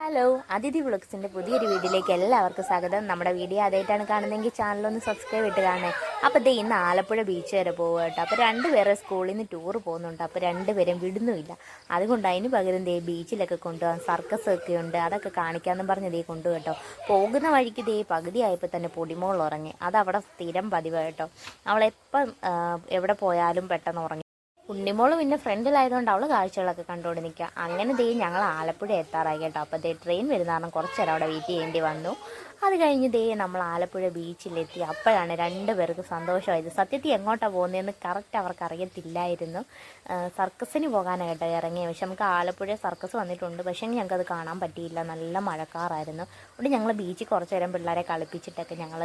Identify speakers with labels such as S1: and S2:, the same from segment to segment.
S1: Hello അതിഥി വ്ളോഗ്സിന്റെ പുതിയൊരു വീഡിയോയിലേക്ക് എല്ലാവർക്കും സ്വാഗതം. നമ്മുടെ വീഡിയോ ആദ്യമായിട്ടാണ് കാണുന്നതെങ്കിൽ ചാനലൊന്ന് സബ്സ്ക്രൈബ് ഇട്ട് കാണേ അപ്പോൾ ദേ ഇന്ന് ആലപ്പുഴ ബീച്ച് വരെ പോകുക കേട്ടോ. അപ്പോൾ രണ്ടുപേരെ സ്കൂളിൽ നിന്ന് ടൂർ പോകുന്നുണ്ട്. അപ്പോൾ രണ്ടുപേരും വിടുന്നുമില്ല. അതുകൊണ്ട് അതിന് പകരം ദേ ബീച്ചിലൊക്കെ കൊണ്ടുപോകാൻ സർക്കസ് ഒക്കെ ഉണ്ട്. അതൊക്കെ കാണിക്കാമെന്ന് പറഞ്ഞ് ദേ കൊണ്ടു കേട്ടോ. പോകുന്ന വഴിക്ക് ദേ പകുതി ആയപ്പോൾ തന്നെ പൊടിമോൾ ഉറങ്ങി. അതവിടെ സ്ഥിരം പതിവ് കേട്ടോ. അവളെപ്പം എവിടെ പോയാലും പെട്ടെന്ന് ഉറങ്ങി. ഉണ്ണിമോൾ പിന്നെ ഫ്രണ്ടിലായതുകൊണ്ട് അവൾ കാഴ്ചകളൊക്കെ കണ്ടുകൊണ്ട് നിൽക്കുക അങ്ങനെ ദേ ഞങ്ങൾ ആലപ്പുഴ എത്താറായി കേട്ടോ. അപ്പോൾ ദേ ട്രെയിൻ വരുന്ന കാരണം കുറച്ച് നേരം അവിടെ വെയിറ്റ് ചെയ്യേണ്ടി വന്നു. അത് കഴിഞ്ഞ് ദേ നമ്മൾ ആലപ്പുഴ ബീച്ചിലെത്തി. അപ്പോഴാണ് രണ്ട് പേർക്ക് സന്തോഷമായത്. സത്യത്തിൽ എങ്ങോട്ടാണ് പോകുന്നതെന്ന് കറക്റ്റ് അവർക്ക് അറിയത്തില്ലായിരുന്നു. സർക്കസിന് പോകാനാണ് കേട്ടോ പക്ഷെ നമുക്ക് ആലപ്പുഴ സർക്കസ് വന്നിട്ടുണ്ട്. പക്ഷേ ഞങ്ങൾക്കത് കാണാൻ പറ്റിയില്ല. നല്ല മഴക്കാറായിരുന്നു. അതുകൊണ്ട് ഞങ്ങൾ ബീച്ചിൽ കുറച്ച് നേരം പിള്ളേരെ കളിപ്പിച്ചിട്ടൊക്കെ ഞങ്ങൾ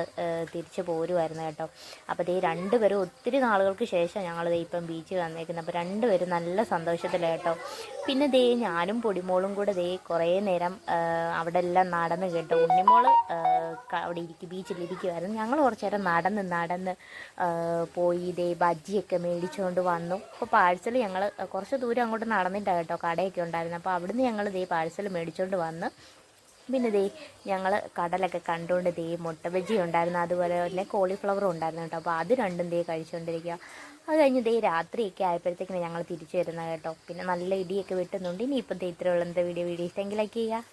S1: തിരിച്ചു പോരുമായിരുന്നു കേട്ടോ. അപ്പോൾ ദേ രണ്ടുപേരും ഒത്തിരി നാളുകൾക്ക് ശേഷം ഞങ്ങൾ ദേ ഇപ്പം ബീച്ചിൽ വന്നേക്കുന്നത് അപ്പോൾ രണ്ടുപേരും നല്ല സന്തോഷത്തിലായിട്ടോ പിന്നെ ദേ ഞാനും പൊടിമോളും കൂടെ ദേ കുറേ നേരം അവിടെ എല്ലാം നടന്ന് കേട്ടോ. ഉണ്ണിമോൾ അവിടെ ഇരിക്കും ബീച്ചിൽ ഇരിക്കുമായിരുന്നു ഞങ്ങൾ കുറച്ച് നേരം നടന്ന് നടന്ന് പോയി ദേ ബജ്ജിയൊക്കെ മേടിച്ചുകൊണ്ട് വന്നു. അപ്പോൾ പാഴ്സൽ ഞങ്ങൾ കുറച്ച് ദൂരം അങ്ങോട്ട് നടന്നിട്ടാണ് കേട്ടോ കടയൊക്കെ ഉണ്ടായിരുന്നു. അപ്പോൾ അവിടുന്ന് ഞങ്ങൾ ദേ പാഴ്സൽ മേടിച്ചുകൊണ്ട് വന്ന് പിന്നെ ദേ ഞങ്ങൾ കടലൊക്കെ കണ്ടുകൊണ്ട് ദേ മുട്ട ബജി ഉണ്ടായിരുന്നു. അതുപോലെ തന്നെ കോളിഫ്ലവറും ഉണ്ടായിരുന്നു കേട്ടോ. അപ്പോൾ അത് രണ്ടും ദേ കഴിച്ചുകൊണ്ടിരിക്കുക അത് കഴിഞ്ഞ് ദേ രാത്രിയൊക്കെ ആയപ്പോഴത്തേക്കിന് ഞങ്ങൾ തിരിച്ചു വരുന്നത് കേട്ടോ. പിന്നെ നല്ല ഇടിയൊക്കെ വെട്ടുന്നുണ്ട്. ഇനിയിപ്പം ദേ ഇത്രയുള്ള എന്താ വീഡിയോ. വീഡിയോ ഇഷ്ടമെങ്കിൽ ലൈക്ക് ചെയ്യുക.